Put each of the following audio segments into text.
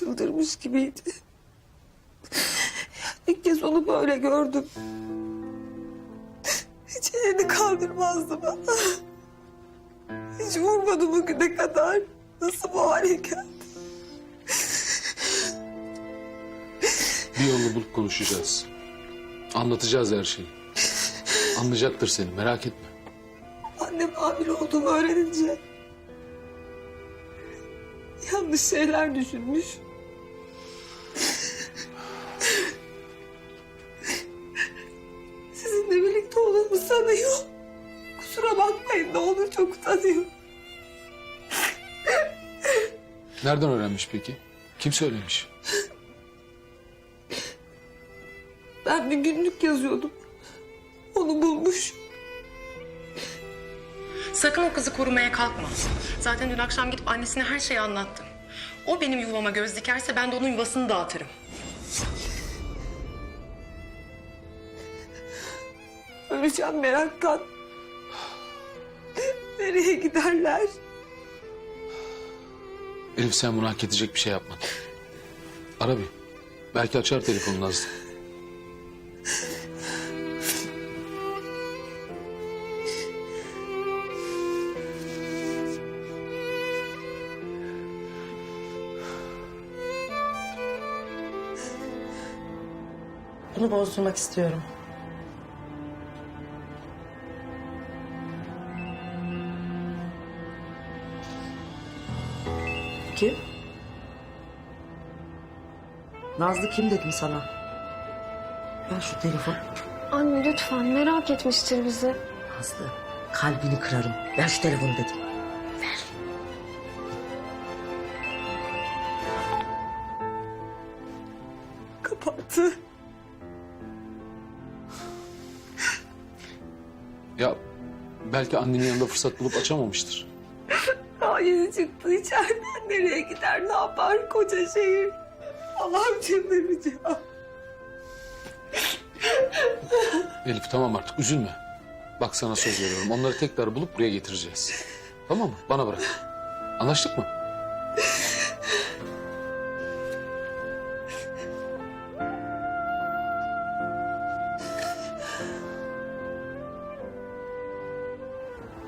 çıldırmış gibiydi. İlk kez onu böyle gördüm. Hiç elini kaldırmazdı bana. Hiç vurmadı bugüne kadar. Nasıl bu hale geldi? Bir yolunu bulup konuşacağız. Anlatacağız her şeyi. Anlayacaktır seni merak etme. Annem hamile olduğumu öğrenince... ...yanlış şeyler düşünmüş. Kusura bakmayın ne olur çok utanıyor. Nereden öğrenmiş peki? Kim söylemiş? Ben bir günlük yazıyordum. Onu bulmuş. Sakın o kızı korumaya kalkma. Zaten dün akşam gidip annesine her şeyi anlattım. O benim yuvama göz dikerse ben de onun yuvasını dağıtırım. Öleceğim meraktan. Nereye giderler? Elif sen bunu hak edecek bir şey yapmadın. Ara bir. Belki açar telefonunu Nazlı. Bunu bozdurmak istiyorum. Kim? Nazlı kim dedim sana? Ver şu telefonu. Anne lütfen merak etmiştir bizi. Nazlı kalbini kırarım. Ver şu telefonu dedim. Kapattı. Ya belki annenin yanında fırsat bulup açamamıştır. Daha yeni çıktı içeriden. Nereye gider ne yapar koca şehir. Allah'ım çıldıracağım. Elif tamam artık üzülme. Bak sana söz veriyorum. Onları tekrar bulup buraya getireceğiz. Tamam mı? Bana bırak. Anlaştık mı?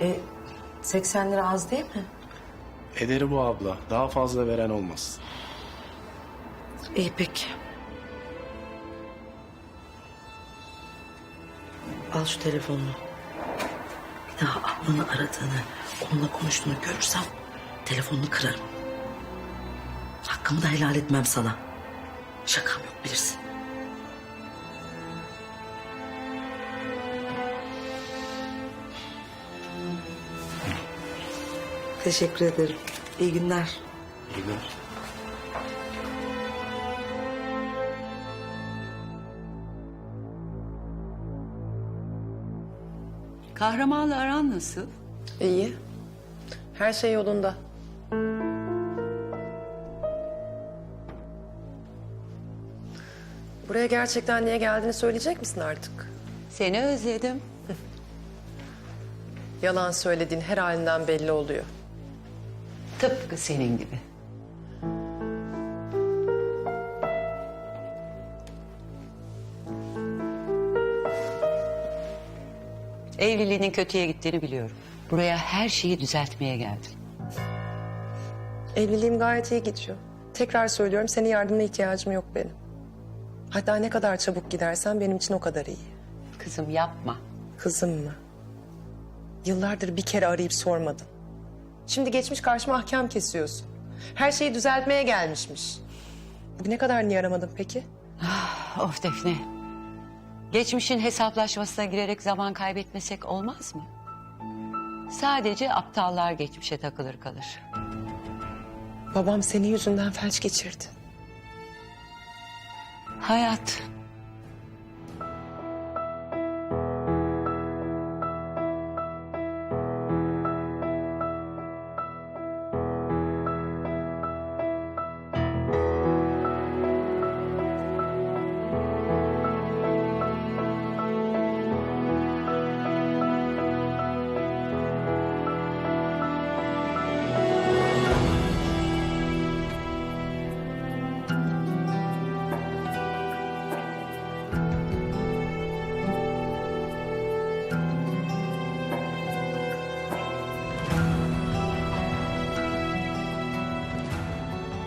E, 80 lira az değil mi? Ederi bu abla. Daha fazla veren olmaz. İyi peki. Al şu telefonunu. Bir daha ablanı aradığını, onunla konuştuğunu görürsem telefonunu kırarım. Hakkımı da helal etmem sana. Şakam yok bilirsin. Teşekkür ederim. İyi günler. İyi günler. Kahramanla aran nasıl? İyi. Her şey yolunda. Buraya gerçekten niye geldiğini söyleyecek misin artık? Seni özledim. Yalan söylediğin her halinden belli oluyor. Tıpkı senin gibi. Evliliğinin kötüye gittiğini biliyorum. Buraya her şeyi düzeltmeye geldim. Evliliğim gayet iyi gidiyor. Tekrar söylüyorum senin yardımına ihtiyacım yok benim. Hatta ne kadar çabuk gidersen benim için o kadar iyi. Kızım yapma. Kızım mı? Yıllardır bir kere arayıp sormadın. Şimdi geçmiş karşıma ahkam kesiyorsun. Her şeyi düzeltmeye gelmişmiş. Bugüne kadar niye aramadın peki? Of Defne. Geçmişin hesaplaşmasına girerek zaman kaybetmesek olmaz mı? Sadece aptallar geçmişe takılır kalır. Babam senin yüzünden felç geçirdi. Hayat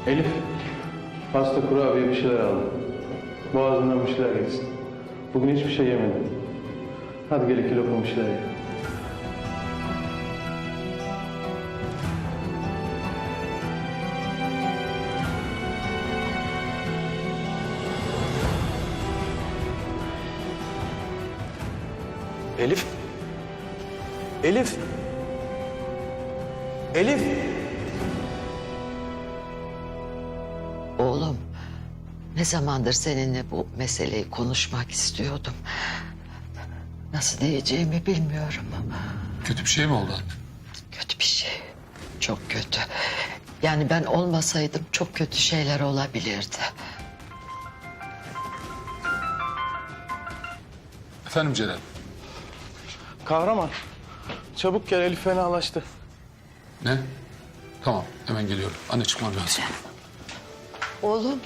Elif, pasta kurabiye bir şeyler aldım. Boğazından bir şeyler geçsin. Bugün hiçbir şey yemedim. Hadi gel iki lokma bir şeyler ye. Elif. Elif. Elif. Ne zamandır seninle bu meseleyi konuşmak istiyordum. Nasıl diyeceğimi bilmiyorum. Kötü bir şey mi oldu anne? Kötü bir şey. Çok kötü. Yani ben olmasaydım çok kötü şeyler olabilirdi. Efendim Celal. Kahraman, çabuk gel Elif fenalaştı. Ne? Tamam hemen geliyorum. Anne çıkmam lazım. Oğlum.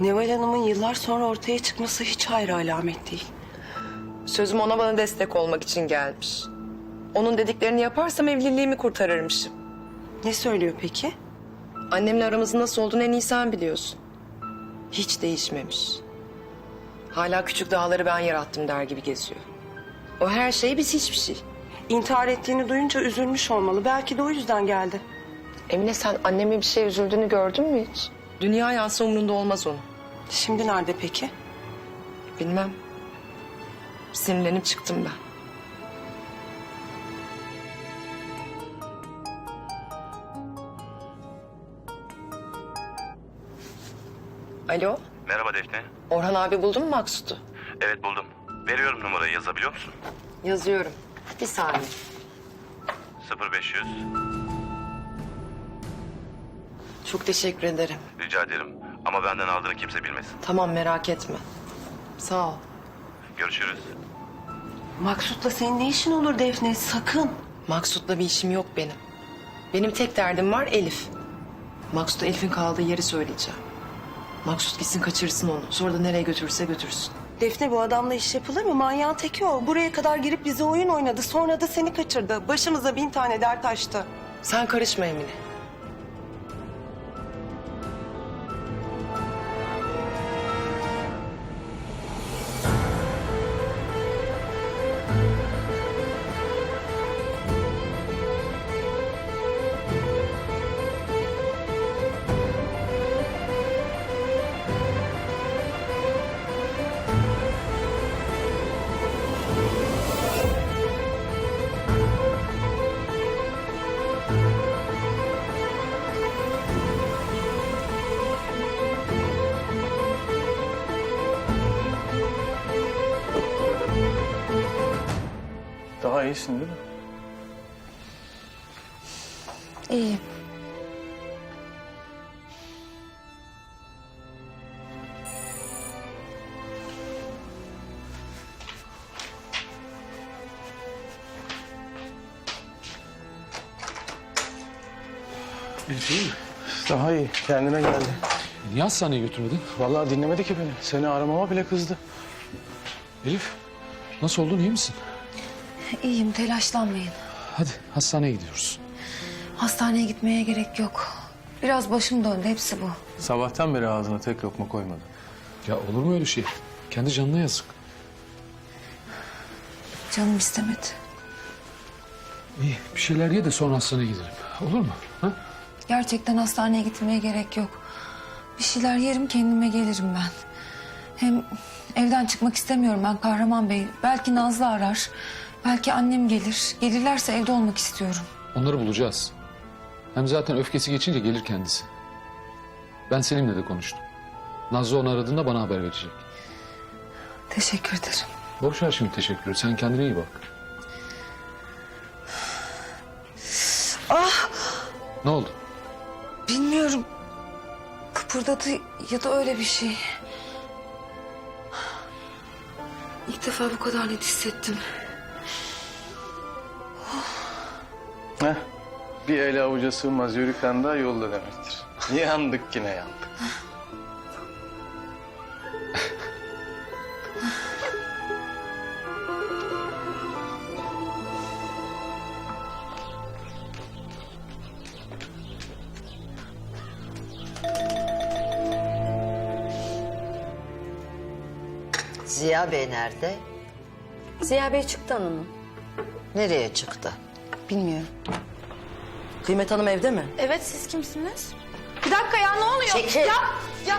Neval Hanım'ın yıllar sonra ortaya çıkması hiç hayra alamet değil. Sözüm ona bana destek olmak için gelmiş. Onun dediklerini yaparsam evliliğimi kurtarırmışım. Ne söylüyor peki? Annemle aramızın nasıl olduğunu en iyi sen biliyorsun. Hiç değişmemiş. Hala küçük dağları ben yarattım der gibi geziyor. O her şey biz hiçbir şey. İntihar ettiğini duyunca üzülmüş olmalı. Belki de o yüzden geldi. Emine sen annemin bir şey üzüldüğünü gördün mü hiç? Dünya yansa umrunda olmaz onun. Şimdi nerede peki? Bilmem. Sinirlenip çıktım ben. Alo, Merhaba Defne. Orhan abi buldun mu Maksut'u? Evet buldum. Veriyorum numarayı yazabiliyor musun? Yazıyorum. Bir saniye. 0500. Çok teşekkür ederim. Rica ederim. Ama benden aldığını kimse bilmesin. Tamam merak etme. Sağ ol. Görüşürüz. Maksut'la senin ne işin olur Defne? Sakın. Maksut'la bir işim yok benim. Benim tek derdim var Elif. Maksut'a Elif'in kaldığı yeri söyleyeceğim. Maksut gitsin kaçırsın onu. Sonra da nereye götürürse götürsün. Defne bu adamla iş yapılır mı? Manyağın teki o. Buraya kadar girip bize oyun oynadı. Sonra da seni kaçırdı. Başımıza bin tane dert açtı. Sen karışma Emine. Daha iyisin değil mi? İyiyim. Elif iyi mi? Daha iyi, kendine geldi. Niye hastaneye götürmedin? Vallahi dinlemedi ki beni. Seni aramama bile kızdı. Elif nasıl oldun iyi misin? İyiyim telaşlanmayın. Hadi hastaneye gidiyoruz. Hastaneye gitmeye gerek yok. Biraz başım döndü hepsi bu. Sabahtan beri ağzına tek lokma koymadı. Ya olur mu öyle şey? Kendi canına yazık. Canım istemedi. İyi bir şeyler ye de sonra hastaneye gidelim. Olur mu? Ha? Gerçekten hastaneye gitmeye gerek yok. Bir şeyler yerim kendime gelirim ben. Hem evden çıkmak istemiyorum ben Kahraman Bey. Belki Nazlı arar. Belki annem gelir. Gelirlerse evde olmak istiyorum. Onları bulacağız. Hem zaten öfkesi geçince gelir kendisi. Ben Selim'le de konuştum. Nazlı onu aradığında bana haber verecek. Teşekkür ederim. Boş ver şimdi teşekkür Sen kendine iyi bak. Ah! Ne oldu? Bilmiyorum. Kıpırdadı ya da öyle bir şey. İlk defa bu kadar net hissettim. Heh. Bir ele avuca sığmaz yürüken daha yolda demektir. yandık yine yandık. Ziya Bey nerede? Ziya Bey çıktı hanımım. Nereye çıktı? Bilmiyorum. Kıymet Hanım evde mi? Evet siz kimsiniz? Bir dakika ya ne oluyor? Çekil. Ya, ya.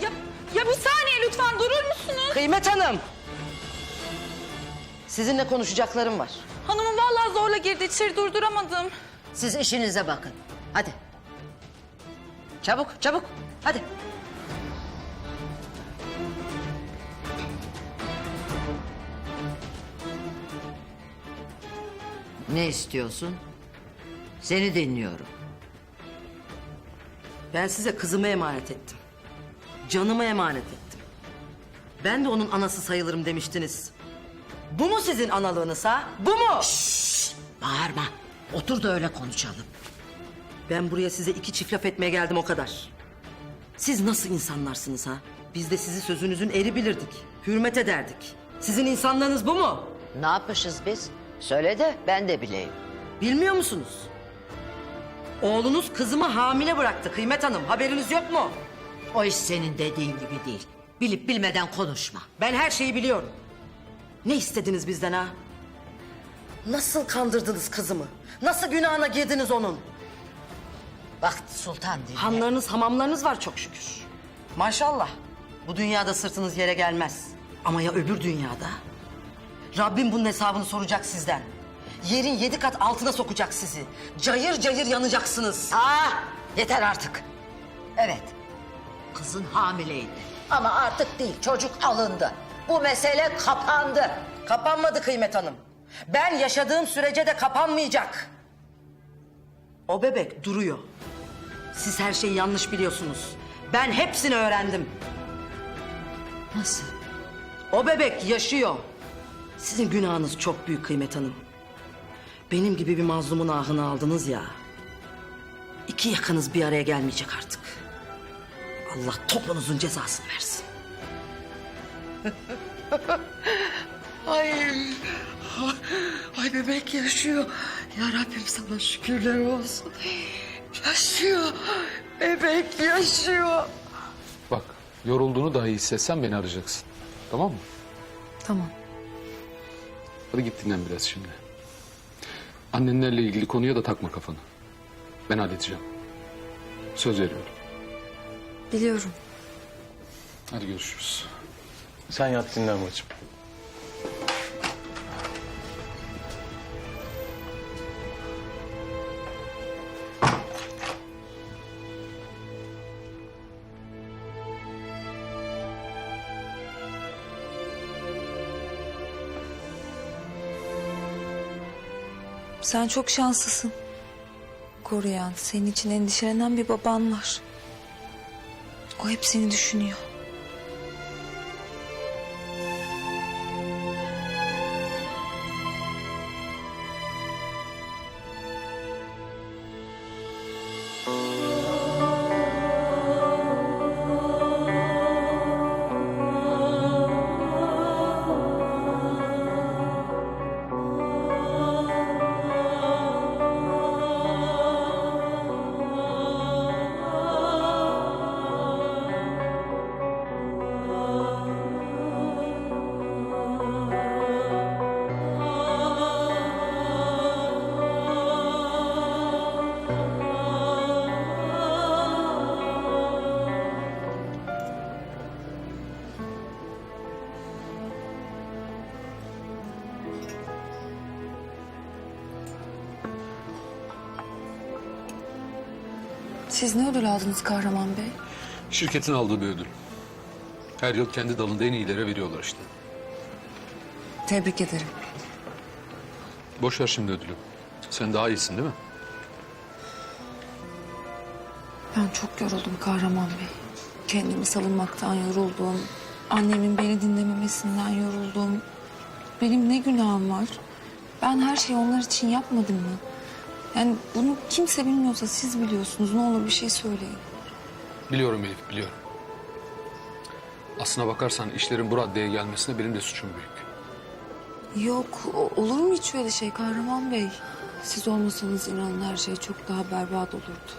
Ya, ya bir saniye lütfen durur musunuz? Kıymet Hanım. Sizinle konuşacaklarım var. Hanımım vallahi zorla girdi içeri durduramadım. Siz işinize bakın. Hadi. Çabuk, çabuk. Hadi. Ne istiyorsun? Seni dinliyorum. Ben size kızımı emanet ettim. Canımı emanet ettim. Ben de onun anası sayılırım demiştiniz. Bu mu sizin analığınız ha? Bu mu? Bağırma. Otur da öyle konuşalım. Ben buraya size iki çift laf etmeye geldim o kadar. Siz nasıl insanlarsınız ha? Biz de sizi sözünüzün eri bilirdik. Hürmet ederdik. Sizin insanlığınız bu mu? Ne yapmışız biz? Söyle de ben de bileyim. Bilmiyor musunuz? Oğlunuz kızımı hamile bıraktı Kıymet Hanım. Haberiniz yok mu? O iş senin dediğin gibi değil. Bilip bilmeden konuşma. Ben her şeyi biliyorum. Ne istediniz bizden ha? Nasıl kandırdınız kızımı? Nasıl günahına girdiniz onun? Bak Sultan dinle. Hanlarınız, hamamlarınız var çok şükür. Maşallah. Bu dünyada sırtınız yere gelmez. Ama ya öbür dünyada? Rabbim bunun hesabını soracak sizden. Yerin yedi kat altına sokacak sizi. Cayır cayır yanacaksınız. Aa, yeter artık. Evet. Kızın hamileydi. Ama artık değil. Çocuk alındı. Bu mesele kapandı. Kapanmadı Kıymet Hanım. Ben yaşadığım sürece de kapanmayacak. O bebek duruyor. Siz her şeyi yanlış biliyorsunuz. Ben hepsini öğrendim. Nasıl? O bebek yaşıyor. Sizin günahınız çok büyük Kıymet Hanım. Benim gibi bir mazlumun ahını aldınız ya. İki yakınız bir araya gelmeyecek artık. Allah topunuzun cezasını versin. Ay, ay bebek yaşıyor. Ya Rabbim sana şükürler olsun. Yaşıyor. Bebek yaşıyor. Bak yorulduğunu dahi hissetsen beni arayacaksın. Tamam mı? Tamam. Hadi git dinlen biraz şimdi. Annenlerle ilgili konuya da takma kafanı. Ben halledeceğim. Söz veriyorum. Biliyorum. Hadi görüşürüz. Sen yat dinlen bacım. Sen çok şanslısın. Koruyan, senin için endişelenen bir baban var. O hep seni düşünüyor. Siz ne ödül aldınız Kahraman Bey? Şirketin aldığı bir ödül. Her yıl kendi dalında en iyilere veriyorlar işte. Tebrik ederim. Boş ver şimdi ödülü. Sen daha iyisin değil mi? Ben çok yoruldum Kahraman Bey. Kendimi savunmaktan yoruldum. Annemin beni dinlememesinden yoruldum. Benim ne günahım var? Ben her şeyi onlar için yapmadım mı? Yani bunu kimse bilmiyorsa siz biliyorsunuz. Ne olur bir şey söyleyin. Biliyorum Elif, biliyorum. Aslına bakarsan işlerin bu raddeye gelmesine benim de suçum büyük. Yok olur mu hiç öyle şey Kahraman Bey? Siz olmasanız inanın her şey çok daha berbat olurdu.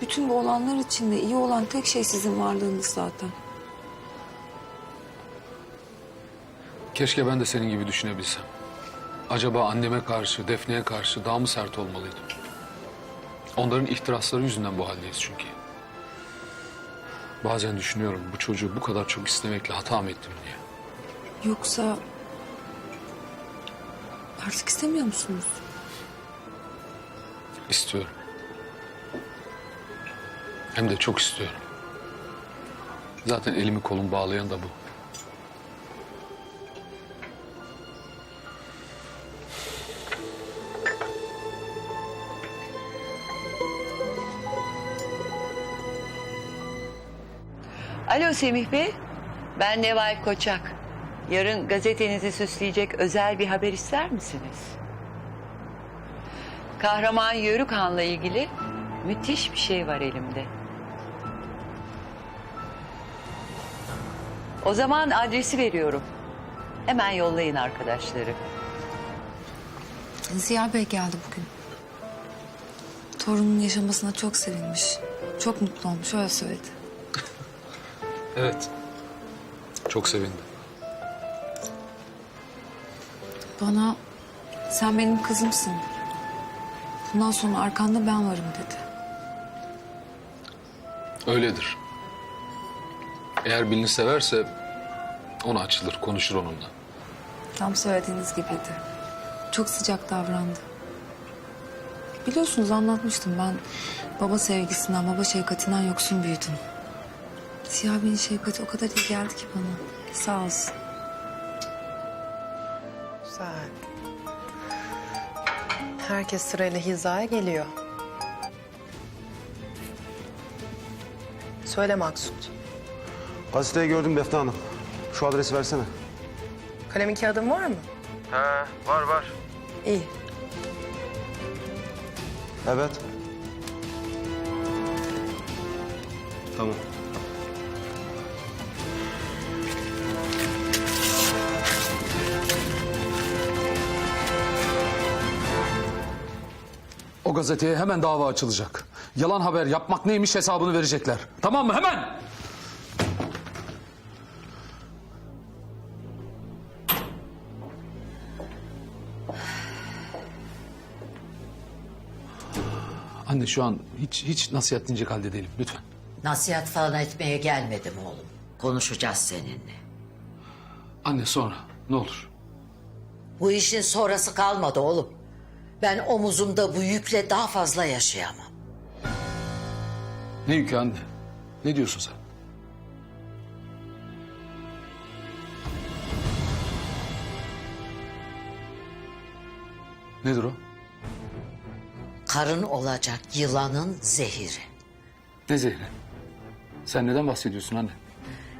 Bütün bu olanlar içinde iyi olan tek şey sizin varlığınız zaten. Keşke ben de senin gibi düşünebilsem. Acaba anneme karşı, Defne'ye karşı daha mı sert olmalıydım? Onların ihtirasları yüzünden bu haldeyiz çünkü. Bazen düşünüyorum bu çocuğu bu kadar çok istemekle hata mı ettim diye. Yoksa artık istemiyor musunuz? İstiyorum. Hem de çok istiyorum. Zaten elimi kolumu bağlayan da bu. Alo Semih Bey, ben Neval Koçak. Yarın gazetenizi süsleyecek özel bir haber ister misiniz? Kahraman Yörük Han'la ilgili müthiş bir şey var elimde. O zaman adresi veriyorum. Hemen yollayın arkadaşları. Ziya Bey geldi bugün. Torunun yaşamasına çok sevinmiş. Çok mutlu olmuş öyle söyledi. Evet. Çok sevindim. Bana sen benim kızımsın. Bundan sonra arkanda ben varım dedi. Öyledir. Eğer birini severse ona açılır, konuşur onunla. Tam söylediğiniz gibiydi. Çok sıcak davrandı. Biliyorsunuz anlatmıştım ben baba sevgisinden, baba şefkatinden yoksun büyüdüm. Ziya Bey'in şefkati o kadar iyi geldi ki bana. Sağ olsun. Güzel. Herkes sırayla hizaya geliyor. Söyle Maksut. Gazeteyi gördüm Defne Hanım. Şu adresi versene. Kalemin kağıdın var mı? He var var. İyi. Evet. Tamam. O gazeteye hemen dava açılacak. Yalan haber yapmak neymiş hesabını verecekler. Tamam mı? Hemen! Anne şu an hiç hiç nasihat dinleyecek halde değilim. Lütfen. Nasihat falan etmeye gelmedim oğlum. Konuşacağız seninle. Anne sonra ne olur. Bu işin sonrası kalmadı oğlum. Ben omuzumda bu yükle daha fazla yaşayamam. Ne yükü anne? Ne diyorsun sen? Nedir o? Karın olacak yılanın zehiri. Ne zehri? Sen neden bahsediyorsun anne?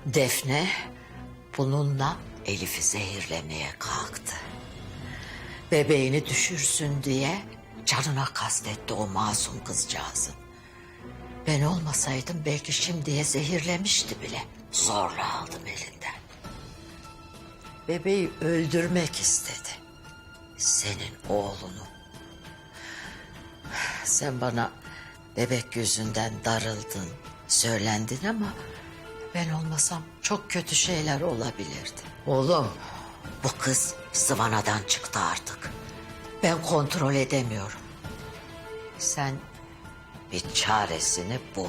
Defne bununla Elif'i zehirlemeye kalktı. Bebeğini düşürsün diye canına kastetti o masum kızcağızın. Ben olmasaydım belki şimdiye zehirlemişti bile. Zorla aldım elinden. Bebeği öldürmek istedi. Senin oğlunu. Sen bana bebek yüzünden darıldın, söylendin ama ben olmasam çok kötü şeyler olabilirdi. Oğlum, bu kız sıvanadan çıktı artık. Ben kontrol edemiyorum. Sen bir çaresini bul.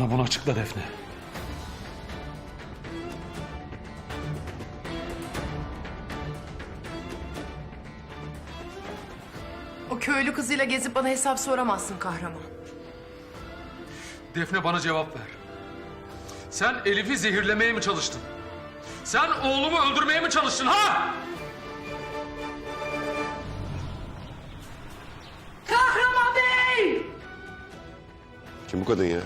Bana bunu açıkla Defne. O köylü kızıyla gezip bana hesap soramazsın kahraman. Defne bana cevap ver. Sen Elif'i zehirlemeye mi çalıştın? Sen oğlumu öldürmeye mi çalıştın ha? Kahraman Bey! Kim bu kadın ya?